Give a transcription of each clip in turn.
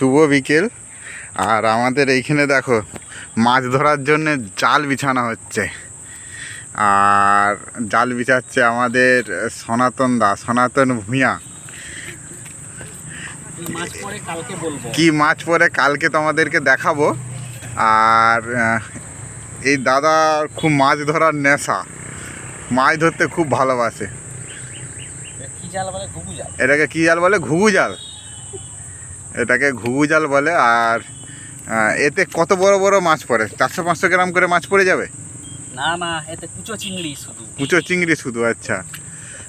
শুভ বিকেল। আর আমাদের এইখানে দেখো মাছ ধরার জন্য জাল বিছানো হচ্ছে। আর জাল বিছাচ্ছে আমাদের সনাতন দা সনাতন বলব। কি মাছ পরে কালকে তোমাদেরকে দেখাবো। আর এই দাদা খুব মাছ ধরার নেশা। মাছ ধরতে খুব ভালোবাসে। এটাকে কী জাল বলে? ঘুঘু জাল। এটাকে ঘুঘু জাল বলে আর এতে কত বড় বড় মাছ পড়ে? চারশো পাঁচশো গ্রাম করে মাছ পড়ে যাবে? না না এতে কুচো চিংড়ি শুধু। কুচো চিংড়ি শুধু আচ্ছা।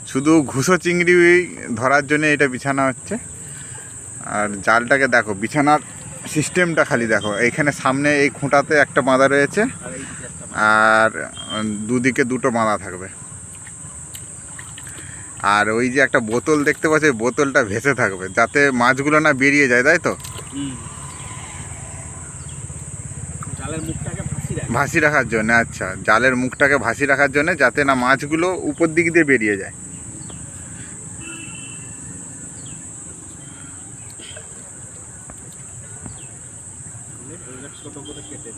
শুধু ঘুষো চিংড়ি ধরার জন্য এটা বিছানা হচ্ছে। আর জালটাকে দেখো বিছানার সিস্টেমটা খালি দেখো। এইখানে সামনে এই খুঁটাতে একটা বাঁধা রয়েছে। আর দুদিকে দুটো বাঁধা থাকবে। আর ওই যে একটা বোতল দেখতে পাচ্ছি বোতলটা ভেসে থাকবে যাতে মাছগুলো না বেরিয়ে যায় তাই তো? ভাসি রাখার জন্য আচ্ছা। জালের মুখটাকে ভাসি রাখার জন্য যাতে না মাছগুলো উপর দিক দিয়ে বেরিয়ে যায়। করে কেটে